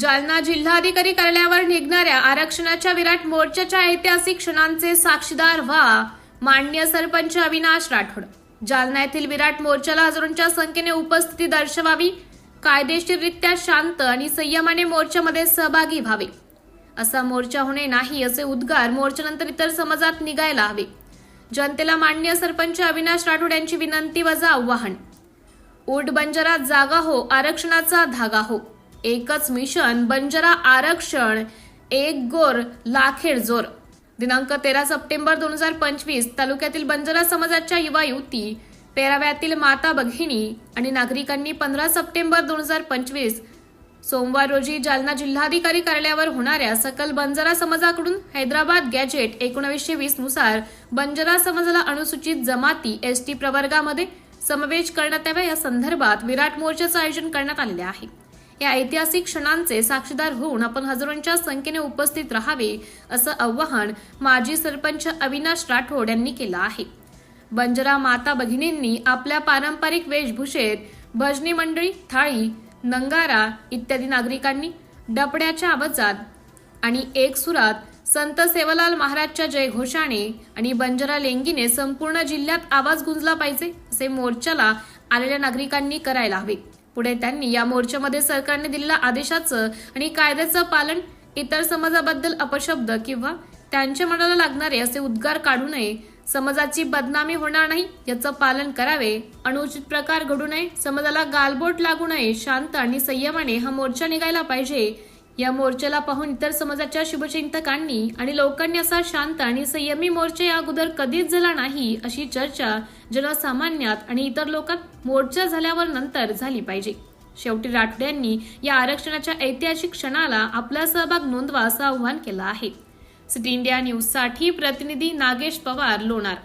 जालना जिल्हाधिकारी कार्यालयावर निघणाऱ्या आरक्षणाच्या विराट मोर्चाच्या ऐतिहासिक क्षणांचे साक्षीदार व्हा. मान्य सरपंच अविनाश राठोड. जालना येथील विराट मोर्चाला हजारोंच्या संख्येने उपस्थिती दर्शवावी कायदेशीररित्या शांत आणि संयमाने मोर्चामध्ये सहभागी व्हावे. असा मोर्चा होणे नाही असे उद्गार मोर्चानंतर इतर समाजात निघायला हवे. जनतेला मान्य सरपंच अविनाश राठोड यांची विनंती वजा आव्हान. ऊट बंजारात जागा हो आरक्षणाचा धागा हो. एकच मिशन बंजारा आरक्षण एक गोर लाखेड जोर. दिनांक तेरा सप्टेंबर दोन हजार पंचवीस तालुक्यातील बंजारा समाजाच्या युवा युवती पेराव्यातील माता भगिनी आणि नागरिकांनी पंधरा सप्टेंबर दोन हजार पंचवीस सोमवार रोजी जालना जिल्हाधिकारी कार्यालयावर होणाऱ्या सकल बंजारा समाजाकडून हैदराबाद गॅजेट एकोणावीसशे वीसनुसार बंजारा समाजाला अनुसूचित जमाती एस टी प्रवर्गामध्ये समावेश करण्यात यावा या संदर्भात विराट मोर्चाचं आयोजन करण्यात आलेले आहे. या ऐतिहासिक क्षणांचे साक्षीदार होऊन आपण हजारोंच्या संख्येने उपस्थित राहावे असं आवाहन माजी सरपंच अविनाश राठोड यांनी केलं आहे. बंजरा माता भगिनींनी आपल्या पारंपरिक वेशभूषेत भजनी मंडळी थाळी नंगारा इत्यादी नागरिकांनी डपड्याच्या आवाजात आणि एक सुरात संत सेवालाल महाराजच्या जयघोषाने आणि बंजरा लेंगीने संपूर्ण जिल्ह्यात आवाज गुंजला पाहिजे असे मोर्चाला आलेल्या नागरिकांनी करायला हवे. पुढे त्यांनी या मोर्चामध्ये सरकारने दिलेल्या आदेशाचं आणि कायद्याचं पालन इतर समाजाबद्दल अपशब्द किंवा त्यांच्या मनाला लागणारे असे उद्गार काढू नये. समाजाची बदनामी होणार नाही याचं पालन करावे. अनुचित प्रकार घडू नये समाजाला गालबोट लागू नये. शांत आणि संयमाने हा मोर्चा निघायला पाहिजे. या मोर्चाला पाहून इतर समाजाच्या शुभचिंतकांनी आणि लोकांनी असा शांत आणि संयमी मोर्चा या अगोदर कधीच झाला नाही अशी चर्चा जनसामान्यात आणि इतर लोकांत मोर्चा झाल्यावर नंतर झाली पाहिजे. शेवटी राठोड यांनी या आरक्षणाच्या ऐतिहासिक क्षणाला आपला सहभाग नोंदवा असं आवाहन केलं आहे. सिटी इंडिया न्यूजसाठी प्रतिनिधी नागेश पवार लोणार